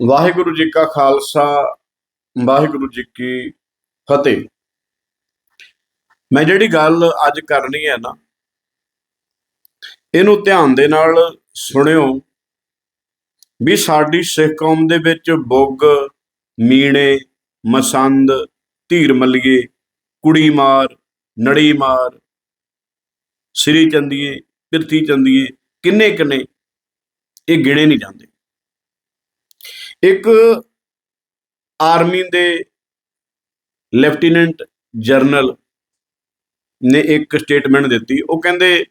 ਵਾਹਿਗੁਰੂ ਜੀ ਕਾ ਖਾਲਸਾ, ਵਾਹਿਗੁਰੂ ਜੀ ਕੀ ਫਤਿਹ। ਮੈਂ ਜਿਹੜੀ ਗੱਲ ਅੱਜ ਕਰਨੀ ਹੈ ਨਾ, ਇਹਨੂੰ ਧਿਆਨ ਦੇ ਨਾਲ ਸੁਣਿਓ ਵੀ ਸਾਡੀ ਸਿੱਖ ਕੌਮ ਦੇ ਵਿੱਚ ਬੁੱਗ, ਮੀਣੇ, ਮਸੰਦ ਧੀਰ ਮੱਲੀਏ ਕੁੜੀ ਮਾਰ ਨੜੀ ਮਾਰ ਸ੍ਰੀ ਚੰਦੀਏ, ਪਿਰਥੀ ਚੰਦੀਏ ਕਿੰਨੇ ਕਿੰਨੇ ਇਹ ਗਿਣੇ ਨਹੀਂ ਜਾਂਦੇ। ਇੱਕ ਆਰਮੀ ਦੇ ਲੈਫਟੀਨੈਂਟ ਜਨਰਲ ਨੇ ਇੱਕ ਸਟੇਟਮੈਂਟ ਦਿੱਤੀ। ਉਹ ਕਹਿੰਦੇ,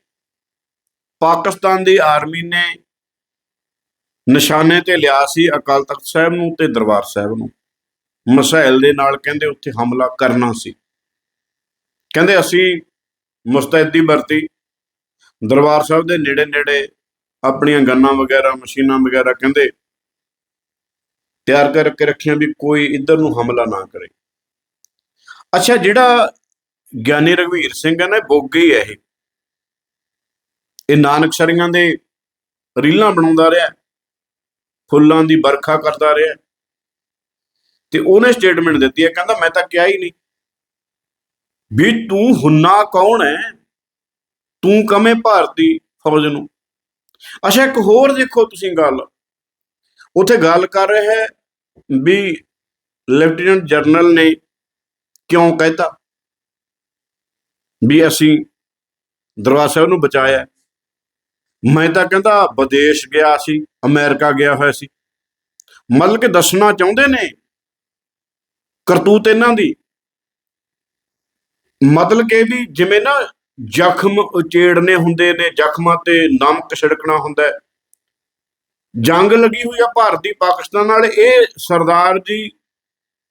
ਪਾਕਿਸਤਾਨ ਦੀ ਆਰਮੀ ਨੇ ਨਿਸ਼ਾਨੇ ਤੇ ਲਿਆ ਸੀ ਅਕਾਲ ਤਖਤ ਸਾਹਿਬ ਨੂੰ ਤੇ ਦਰਬਾਰ ਸਾਹਿਬ ਨੂੰ। ਮਸਾਇਲ ਦੇ ਨਾਲ ਕਹਿੰਦੇ ਉੱਥੇ ਹਮਲਾ ਕਰਨਾ ਸੀ। ਕਹਿੰਦੇ, ਅਸੀਂ ਮੁਸਤੈਦੀ ਵਰਤੀ। ਦਰਬਾਰ ਸਾਹਿਬ ਦੇ ਨੇੜੇ ਨੇੜੇ ਆਪਣੀਆਂ ਗੰਨਾਂ ਵਗੈਰਾ, ਮਸ਼ੀਨਾਂ ਵਗੈਰਾ ਕਹਿੰਦੇ ਤਿਆਰ ਕਰਕੇ ਰੱਖੀਆਂ ਵੀ ਕੋਈ ਇੱਧਰ ਨੂੰ ਹਮਲਾ ਨਾ ਕਰੇ। ਅੱਛਾ, ਜਿਹੜਾ ਗਿਆਨੀ ਰਘਵੀਰ ਸਿੰਘ ਹੈ ਨਾ, ਇਹ ਬੋਗੇ ਹੈ ਇਹ। ਇਹ ਨਾਨਕ ਸਰੀਆਂ ਦੇ ਰੀਲਾਂ ਬਣਾਉਂਦਾ ਰਿਹਾ, ਫੁੱਲਾਂ ਦੀ ਵਰਖਾ ਕਰਦਾ ਰਿਹਾ। ਤੇ ਉਹਨੇ ਸਟੇਟਮੈਂਟ ਦਿੱਤੀ ਹੈ, ਕਹਿੰਦਾ ਮੈਂ ਤਾਂ ਕਿਹਾ ਹੀ ਨਹੀਂ ਵੀ ਤੂੰ ਹੁੰਨਾ ਕੌਣ ਹੈ? ਤੂੰ ਕਵੇਂ ਭਾਰਤੀ ਫੌਜ ਨੂੰ? ਅੱਛਾ, ਇੱਕ ਹੋਰ ਦੇਖੋ ਤੁਸੀਂ ਗੱਲ। ਉਥੇ ਗੱਲ ਕਰ ਰਿਹਾ ਹੈ ਵੀ ਲੈਫਟੀਨੈਂਟ ਜਨਰਲ ਨੇ ਕਿਉਂ ਕਹਿਤਾ? ਵੀ ਅਸੀਂ ਦਰਬਾਰ ਸਾਹਿਬ ਨੂੰ ਬਚਾਇਆ ਮੈਂ ਤਾਂ ਕਹਿੰਦਾ ਵਿਦੇਸ਼ ਗਿਆ ਸੀ, ਅਮਰੀਕਾ ਗਿਆ ਹੋਇਆ ਸੀ। ਮਤਲਬ ਕਿ ਦੱਸਣਾ ਚਾਹੁੰਦੇ ਨੇ ਕਰਤੂਤ ਇਹਨਾਂ ਦੀ। ਮਤਲਬ ਕਿ ਵੀ ਜਿਵੇਂ ਨਾ ਜ਼ਖਮ ਉਚੇੜਨੇ ਹੁੰਦੇ ਨੇ, ਜ਼ਖਮਾਂ ਤੇ ਨਮਕ ਛਿੜਕਣਾ ਹੁੰਦਾ ਹੈ। ਜੰਗ ਲੱਗੀ ਹੋਈ ਆ ਭਾਰਤ ਦੀ, ਪਾਕਿਸਤਾਨ ਨਾਲ। ਇਹ ਸਰਦਾਰ ਜੀ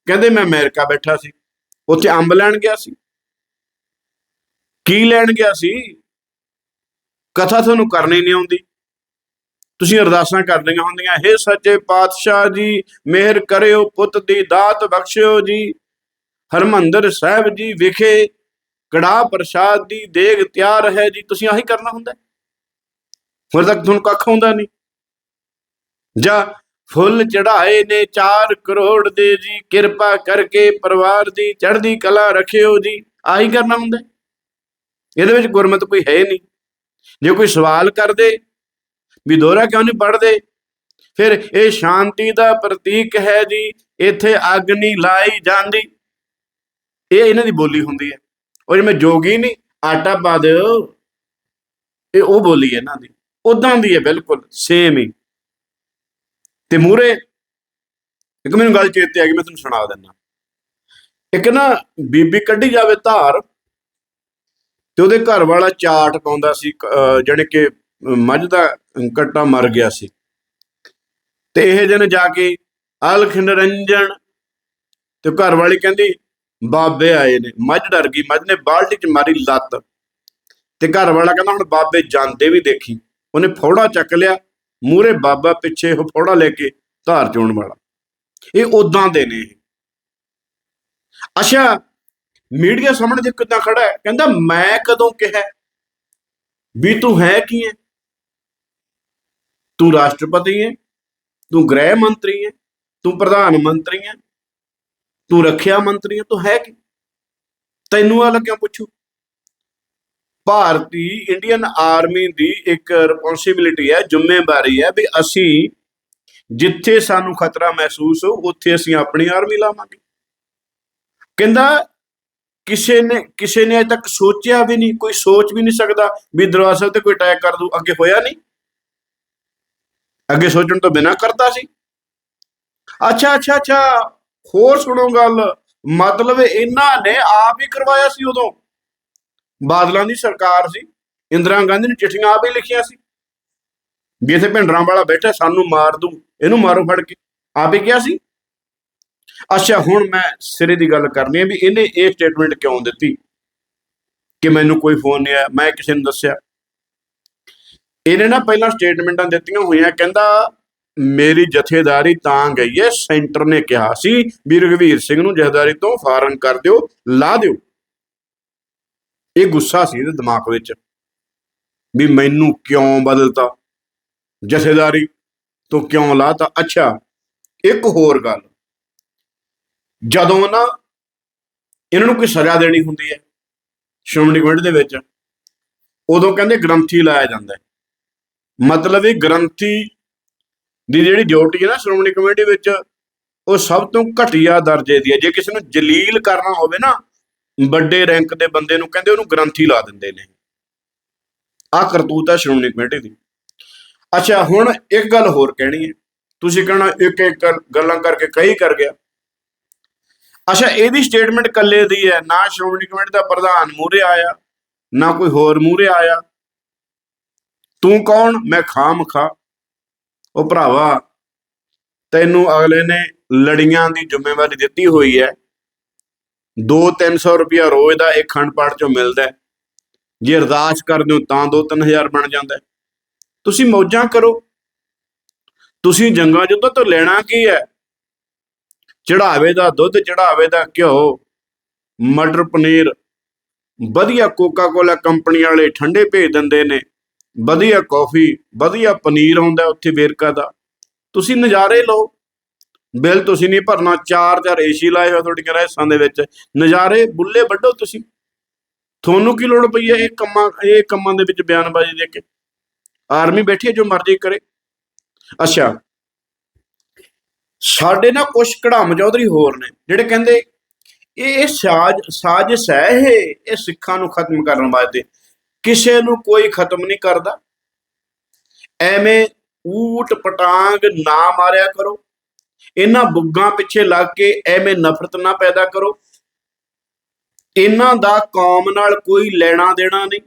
ਕਹਿੰਦੇ ਮੈਂ ਅਮਰੀਕਾ ਬੈਠਾ ਸੀ। ਉੱਥੇ ਅੰਬ ਲੈਣ ਗਿਆ ਸੀ। ਕੀ ਲੈਣ ਗਿਆ ਸੀ? ਕਥਾ ਤੁਹਾਨੂੰ ਕਰਨੀ ਨਹੀਂ ਆਉਂਦੀ। ਤੁਸੀਂ ਅਰਦਾਸਾਂ ਕਰਨੀਆਂ ਹੁੰਦੀਆਂ। ਹੇ ਸੱਚੇ ਪਾਤਸ਼ਾਹ ਜੀ, ਮਿਹਰ ਕਰਿਓ ਪੁੱਤ ਦੀ, ਦਾਤ ਬਖਸ਼ਿਓ ਜੀ। ਹਰਮੰਦਰ ਸਾਹਿਬ ਜੀ ਵਿਖੇ ਕੜਾ ਪ੍ਰਸ਼ਾਦ ਦੀ ਦੇਗ ਤਿਆਰ ਹੈ ਜੀ। ਤੁਸੀਂ ਆਹੀ ਕਰਨਾ ਹੁੰਦਾ। ਹੋਰ ਤੱਕ ਤੁਹਾਨੂੰ ਕੱਖ ਹੁੰਦਾ ਨਹੀਂ। ਜਾਂ ਫੁੱਲ ਚੜਾਏ ਨੇ 4 ਕਰੋੜ ਦੇ ਜੀ, ਕਿਰਪਾ ਕਰਕੇ ਪਰਿਵਾਰ ਦੀ ਚੜ੍ਹਦੀ ਕਲਾ ਰੱਖਿਓ ਜੀ। ਆਹੀ ਕਰਨਾ ਹੁੰਦਾ। ਇਹਦੇ ਵਿੱਚ ਗੁਰਮਤ ਕੋਈ ਹੈ ਨਹੀਂ। ਜੇ ਕੋਈ ਸਵਾਲ ਕਰਦੇ, ਵੀ ਦੋਹਰਾ ਕਿਉਂ ਨਹੀਂ ਪੜਦੇ ਫਿਰ ਇਹ ਸ਼ਾਂਤੀ ਦਾ ਪ੍ਰਤੀਕ ਹੈ ਜੀ, ਇੱਥੇ ਅੱਗ ਨਹੀਂ ਲਾਈ ਜਾਂਦੀ। ਇਹ ਇਹਨਾਂ ਦੀ ਬੋਲੀ ਹੁੰਦੀ ਹੈ। ਉਹ ਜਿਵੇਂ ਜੋਗੀ ਨਹੀਂ, ਆਟਾ ਪਾ ਦਿਓ। ਇਹ ਉਹ ਬੋਲੀ ਹੈ ਇਹਨਾਂ ਦੀ। ਉਦਾਂ ਦੀ ਹੈ ਬਿਲਕੁਲ ਸੇਮ ਹੀ। ਤੇ ਮੂਰੇ ਇੱਕ ਮੈਨੂੰ ਗੱਲ ਚੇਤੇ ਆ ਗਈ, ਮੈਂ ਤੁਹਾਨੂੰ ਸੁਣਾ ਦਿੰਦਾ। ਇੱਕ ਨਾ ਬੀਬੀ ਕੱਢੀ ਜਾਵੇ ਧਾਰ ਤੇ ਉਹਦੇ ਘਰ ਵਾਲਾ ਚਾਟ ਪਾਉਂਦਾ ਸੀ ਜਾਨੀ ਕਿ ਮੱਝ ਦਾ ਕੱਟਾ ਮਰ ਗਿਆ ਸੀ। ਤੇ ਇਹ ਜਨ ਜਾ ਕੇ ਅਲਖ ਨਿਰੰਜਨ ਤੇ ਘਰ ਵਾਲੀ ਕਹਿੰਦੀ, ਬਾਬੇ ਆਏ ਨੇ। ਮੱਝ ਡਰ ਗਈ, ਮੱਝ ਨੇ ਬਾਲਟੀ 'ਚ ਮਾਰੀ ਲੱਤ। ਤੇ ਘਰ ਵਾਲਾ ਕਹਿੰਦਾ, ਹੁਣ ਬਾਬੇ ਜਾਂਦੇ ਵੀ ਦੇਖੀ। ਉਹਨੇ ਫੋੜਾ ਚੱਕ ਲਿਆ ਮੂਰੇ ਬਾਬਾ ਪਿੱਛੇ ਉਹ ਲੈ ਕੇ ਧਾਰ ਚੋਣ ਵਾਲਾ। ਇਹ ਉਦਾਂ ਦੇ ਨੇ ਅੱਛਾ, ਮੀਡੀਆ ਸਾਹਮਣੇ ਜੇ ਕਿੱਦਾਂ ਖੜਾ ਹੈ, ਕਹਿੰਦਾ ਮੈਂ ਕਦੋਂ ਕਿਹਾ ਵੀ ਤੂੰ ਹੈ ਕੀ ਹੈ? ਤੂੰ ਰਾਸ਼ਟਰਪਤੀ ਹੈ, ਤੂੰ ਗ੍ਰਹਿ ਮੰਤਰੀ ਹੈ, ਤੂੰ ਪ੍ਰਧਾਨ ਮੰਤਰੀ ਹੈ, ਤੂੰ ਰੱਖਿਆ ਮੰਤਰੀ ਹੈ, ਤੂੰ ਹੈ ਕੀ? ਤੈਨੂੰ ਵਾਲਾ ਲੱਗਿਆ ਪੁੱਛੂ। ਭਾਰਤੀ ਇੰਡੀਅਨ ਆਰਮੀ ਦੀ ਇੱਕ ਰਿਸਪੌਂਸਿਬਿਲਿਟੀ ਹੈ, ਜ਼ਿੰਮੇਵਾਰੀ ਹੈ ਵੀ ਅਸੀਂ ਜਿੱਥੇ ਸਾਨੂੰ ਖਤਰਾ ਮਹਿਸੂਸ ਹੋ ਉੱਥੇ ਅਸੀਂ ਆਪਣੀ ਆਰਮੀ ਲਾਵਾਂਗੇ। ਕਹਿੰਦਾ ਕਿਸੇ ਨੇ ਕਿਸੇ ਨੇ ਅਜੇ ਤੱਕ ਸੋਚਿਆ ਵੀ ਨਹੀਂ, ਕੋਈ ਸੋਚ ਵੀ ਨਹੀਂ ਸਕਦਾ ਵੀ ਦਰਬਾਰ ਸਾਹਿਬ ਤੇ ਕੋਈ ਅਟੈਕ ਕਰ ਦੂ ਅੱਗੇ ਹੋਇਆ ਨਹੀਂ। ਅੱਗੇ ਸੋਚਣ ਤੋਂ ਬਿਨਾ ਕਰਦਾ ਸੀ। ਅੱਛਾ ਅੱਛਾ ਅੱਛਾ, ਹੋਰ ਸੁਣੋ ਗੱਲ, ਮਤਲਬ ਇਹਨਾਂ ਨੇ ਆਪ ਹੀ ਕਰਵਾਇਆ ਸੀ ਉਦੋਂ। ਬਾਦਲਾਂ ਦੀ ਸਰਕਾਰ ਸੀ, ਇੰਦਰਾ ਗਾਂਧੀ ਨੇ ਚਿੱਠੀਆਂ ਆਪ ਹੀ ਲਿਖੀਆਂ ਸੀ। ਵੀ ਇੱਥੇ ਭਿੰਡਰਾਂ ਵਾਲਾ ਬੈਠਾ, ਸਾਨੂੰ ਮਾਰ ਦੂ, ਇਹਨੂੰ ਮਾਰੋ ਫੜ ਕੇ। ਆਪ ਹੀ ਕਿਹਾ ਸੀ, ਅੱਛਾ, ਹੁਣ ਮੈਂ ਸਿਰੇ ਦੀ ਗੱਲ ਕਰਨੀ ਹੈ ਵੀ ਇਹਨੇ ਇਹ ਸਟੇਟਮੈਂਟ ਕਿਉਂ ਦਿੱਤੀ? ਕਿ ਮੈਨੂੰ ਕੋਈ ਫੋਨ ਨਹੀਂ ਆਇਆ, ਮੈਂ ਕਿਸੇ ਨੂੰ ਦੱਸਿਆ। ਇਹਨੇ ਨਾ ਪਹਿਲਾਂ ਸਟੇਟਮੈਂਟਾਂ ਦਿੱਤੀਆਂ ਹੋਈਆਂ, ਕਹਿੰਦਾ, ਮੇਰੀ ਜਥੇਦਾਰੀ ਤਾਂ ਗਈ ਹੈ, ਸੈਂਟਰ ਨੇ ਕਿਹਾ ਸੀ, ਵੀ ਰਘਵੀਰ ਸਿੰਘ ਨੂੰ ਜਥੇਦਾਰੀ ਤੋਂ ਫਾਰਨ ਕਰ ਦਿਓ, ਲਾ ਦਿਓ। ਇਹ ਗੁੱਸਾ ਸੀ ਇਹਦੇ ਦਿਮਾਗ ਵਿੱਚ ਵੀ ਮੈਨੂੰ ਕਿਉਂ ਬਦਲਤਾ? ਜਥੇਦਾਰੀ ਤੋਂ ਕਿਉਂ ਲਾਤਾ? ਅੱਛਾ, ਇੱਕ ਹੋਰ ਗੱਲ। ਜਦੋਂ ਨਾ ਇਹਨਾਂ ਨੂੰ ਕੋਈ ਸਜ਼ਾ ਦੇਣੀ ਹੁੰਦੀ ਹੈ ਸ਼੍ਰੋਮਣੀ ਕਮੇਟੀ ਦੇ ਵਿੱਚ, ਉਦੋਂ ਕਹਿੰਦੇ ਗ੍ਰੰਥੀ ਲਾਇਆ ਜਾਂਦਾ ਹੈ। ਮਤਲਬ ਇਹ ਗ੍ਰੰਥੀ ਦੀ ਜਿਹੜੀ ਡਿਊਟੀ ਹੈ ਨਾ ਸ਼੍ਰੋਮਣੀ ਕਮੇਟੀ ਵਿੱਚ, ਉਹ ਸਭ ਤੋਂ ਘਟੀਆ ਦਰਜੇ ਦੀ ਹੈ। ਜੇ ਕਿਸੇ ਨੂੰ ਜਲੀਲ ਕਰਨਾ ਹੋਵੇ ਨਾ ਵੱਡੇ ਰੈਂਕ ਦੇ ਬੰਦੇ ਨੂੰ ਕਹਿੰਦੇ ਉਹਨੂੰ ਗ੍ਰੰਥੀ ਲਾ ਦਿੰਦੇ ਨੇ। ਆਹ ਕਰਤੂਤ ਹੈ ਸ਼੍ਰੋਮਣੀ ਕਮੇਟੀ ਦੀ। ਅੱਛਾ, ਹੁਣ ਇੱਕ ਗੱਲ ਹੋਰ ਕਹਿਣੀ ਹੈ। ਤੁਸੀਂ ਕਹਿਣਾ ਇੱਕ ਇੱਕ ਗੱਲਾਂ ਕਰਕੇ ਕਈ ਕਰ ਗਿਆ। ਅੱਛਾ, ਇਹਦੀ ਸਟੇਟਮੈਂਟ ਕੱਲੇ ਦੀ ਹੈ। ਨਾ ਸ਼੍ਰੋਮਣੀ ਕਮੇਟੀ ਦਾ ਪ੍ਰਧਾਨ ਮੂਹਰੇ ਆਇਆ, ਨਾ ਕੋਈ ਹੋਰ ਮੂਹਰੇ ਆਇਆ। ਤੂੰ ਕੌਣ? ਮੈਂ ਖਾਮ ਖਾ ਉਹ ਭਰਾਵਾ, ਤੈਨੂੰ ਅਗਲੇ ਨੇ ਲੜੀਆਂ ਦੀ ਜ਼ਿੰਮੇਵਾਰੀ ਦਿੱਤੀ ਹੋਈ ਹੈ। 2-300 ਰੁਪਇਆ ਰੋਜ਼ ਦਾ ਇੱਕ ਖੰਡ ਪਾਠ ਚੋਂ ਮਿਲਦਾ ਜੇ ਅਰਦਾਸ ਕਰਦੇ ਹੋ ਤਾਂ 2-3000 ਬਣ ਜਾਂਦਾ ਤੁਸੀਂ ਮੌਜਾਂ ਕਰੋ। ਤੁਸੀਂ ਜੰਗਾਂ ਜੁੱਧਾਂ ਤੋਂ ਲੈਣਾ ਕੀ ਹੈ? ਚੜਾਵੇ ਦਾ ਦੁੱਧ ਚੜਾਵੇ ਦਾ ਘਿਓ, ਮਟਰ ਪਨੀਰ, ਵਧੀਆ ਕੋਕਾ ਕੋਲਾ ਕੰਪਨੀ ਵਾਲੇ ਠੰਡੇ ਭੇਜ ਦਿੰਦੇ ਨੇ। ਵਧੀਆ ਕਾਫੀ, ਵਧੀਆ ਪਨੀਰ ਆਉਂਦਾ ਉੱਥੇ ਵੇਰਕਾ ਦਾ। ਤੁਸੀਂ ਨਜ਼ਾਰੇ ਲਓ। ਬਿੱਲ ਤੁਸੀਂ ਨਹੀਂ ਭਰਨਾ, ਚਾਰ ਚਾਰ ਏਸੀ ਲਾਏ ਹੋਏ ਤੁਹਾਡੀਆਂ ਰਹਿਸਾਂ ਦੇ ਵਿੱਚ। ਨਜ਼ਾਰੇ ਬੁੱਲੇ ਵੱਢੋ ਤੁਸੀਂ। ਤੁਹਾਨੂੰ ਕੀ ਲੋੜ ਪਈ ਹੈ ਇਹ ਕੰਮਾਂ ਇਹ ਕੰਮਾਂ ਦੇ ਵਿੱਚ ਬਿਆਨਬਾਜ਼ੀ ਦੇ ਕੇ? ਆਰਮੀ ਬੈਠੀ ਹੈ ਜੋ ਮਰਜ਼ੀ ਕਰੇ। ਅੱਛਾ। ਸਾਡੇ ਨਾਲ ਕੁਝ ਕੜਾਮ ਚੌਧਰੀ ਹੋਰ ਨੇ, ਜਿਹੜੇ ਕਹਿੰਦੇ, ਇਹ ਇਹ ਸਾਜ਼ ਸਾਜ਼ਿਸ਼ ਹੈ, ਇਹ ਇਹ ਸਿੱਖਾਂ ਨੂੰ ਖਤਮ ਕਰਨ ਵਾਸਤੇ। ਕਿਸੇ ਨੂੰ ਕੋਈ ਖਤਮ ਨਹੀਂ ਕਰਦਾ। ਐਵੇਂ ਊਟ ਪਟਾਂਗ ਨਾ ਮਾਰਿਆ ਕਰੋ। ਇਹਨਾਂ ਬੁੱਗਾਂ ਪਿੱਛੇ ਲੱਗ ਕੇ ਐਵੇਂ ਨਫ਼ਰਤ ਨਾ ਪੈਦਾ ਕਰੋ। ਇਹਨਾਂ ਦਾ ਕੌਮ ਨਾਲ ਕੋਈ ਲੈਣਾ ਦੇਣਾ ਨਹੀਂ।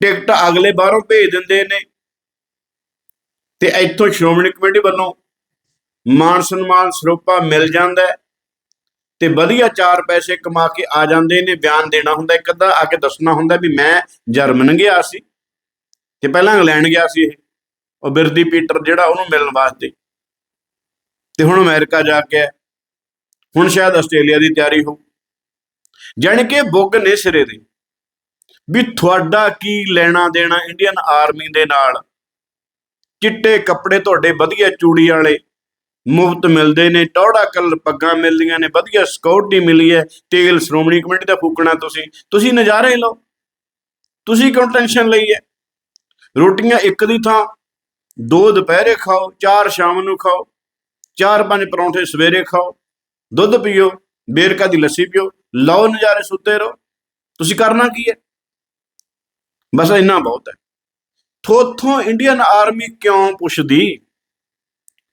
ਟਿਕਟ ਅਗਲੇ ਬਾਹਰੋਂ ਭੇਜ ਦਿੰਦੇ ਨੇ। ਤੇ ਇੱਥੋਂ ਸ਼੍ਰੋਮਣੀ ਕਮੇਟੀ ਵੱਲੋਂ ਮਾਨ ਸਨਮਾਨ ਸਰੋਪਾ ਮਿਲ ਜਾਂਦਾ ਤੇ ਵਧੀਆ ਚਾਰ ਪੈਸੇ ਕਮਾ ਕੇ ਆ ਜਾਂਦੇ ਨੇ। ਬਿਆਨ ਦੇਣਾ ਹੁੰਦਾ, ਇੱਕ ਅੱਧਾ ਆ ਕੇ ਦੱਸਣਾ ਹੁੰਦਾ ਵੀ ਮੈਂ ਜਰਮਨ ਗਿਆ ਸੀ ਤੇ ਪਹਿਲਾਂ ਇੰਗਲੈਂਡ ਗਿਆ ਸੀ ਇਹ। ਉਹ ਬਿਰਦੀ ਪੀਟਰ ਜਿਹੜਾ ਉਹਨੂੰ ਮਿਲਣ ਵਾਸਤੇ। ਤੇ ਹੁਣ ਅਮਰੀਕਾ ਜਾ ਕੇ ਹੁਣ ਸ਼ਾਇਦ ਆਸਟ੍ਰੇਲੀਆ ਦੀ ਤਿਆਰੀ ਹੋ ਜਾਣੀ ਕਿ ਬੁੱਗ ਨੇ ਸਿਰੇ ਦੇ ਵੀ ਤੁਹਾਡਾ ਕੀ ਲੈਣਾ ਦੇਣਾ ਇੰਡੀਅਨ ਆਰਮੀ ਦੇ ਨਾਲ? ਚਿੱਟੇ ਕੱਪੜੇ ਤੁਹਾਡੇ ਵਧੀਆ ਚੂੜੀ ਵਾਲੇ ਮੁਫਤ ਮਿਲਦੇ ਨੇ, ਟੌੜਾ ਕਲਰ ਪੱਗਾਂ ਮਿਲਦੀਆਂ ਨੇ, ਵਧੀਆ ਸਿਕਿਉਰਿਟੀ ਮਿਲੀ ਹੈ, ਤੇਲ ਸ਼੍ਰੋਮਣੀ ਕਮੇਟੀ ਦਾ ਫੂਕਣਾ ਤੁਸੀਂ। ਤੁਸੀਂ ਨਜ਼ਾਰੇ ਲਓ। ਤੁਸੀਂ ਕਿਉਂ ਟੈਨਸ਼ਨ ਲਈ ਹੈ? ਰੋਟੀਆਂ ਇੱਕ ਦੀ ਥਾਂ, ਦੋ ਦੁਪਹਿਰੇ ਖਾਓ, ਚਾਰ ਸ਼ਾਮ ਨੂੰ ਖਾਓ। ਚਾਰ ਪੰਜ ਪਰੌਂਠੇ ਸਵੇਰੇ ਖਾਓ, ਦੁੱਧ ਪੀਓ, ਬੇਰਕਾ ਦੀ ਲੱਸੀ ਪੀਓ, ਲਓ ਨਜ਼ਾਰੇ ਸੁੱਤੇ ਰਹੋ। ਤੁਸੀਂ ਕਰਨਾ ਕੀ ਹੈ? ਬਸ ਇੰਨਾ ਬਹੁਤ ਹੈ। ਥੋਥੋਂ ਇੰਡੀਅਨ ਆਰਮੀ ਕਿਉਂ ਪੁੱਛਦੀ?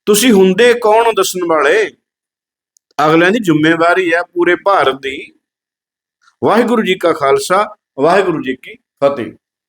ਤੁਸੀਂ ਹੁੰਦੇ ਕੌਣ ਦੱਸਣ ਵਾਲੇ? ਅਗਲਿਆਂ ਦੀ ਜ਼ਿੰਮੇਵਾਰੀ ਹੈ ਪੂਰੇ ਭਾਰਤ ਦੀ। ਵਾਹਿਗੁਰੂ ਜੀ ਕਾ ਖਾਲਸਾ, ਵਾਹਿਗੁਰੂ ਜੀ ਕੀ ਫਤਿਹ।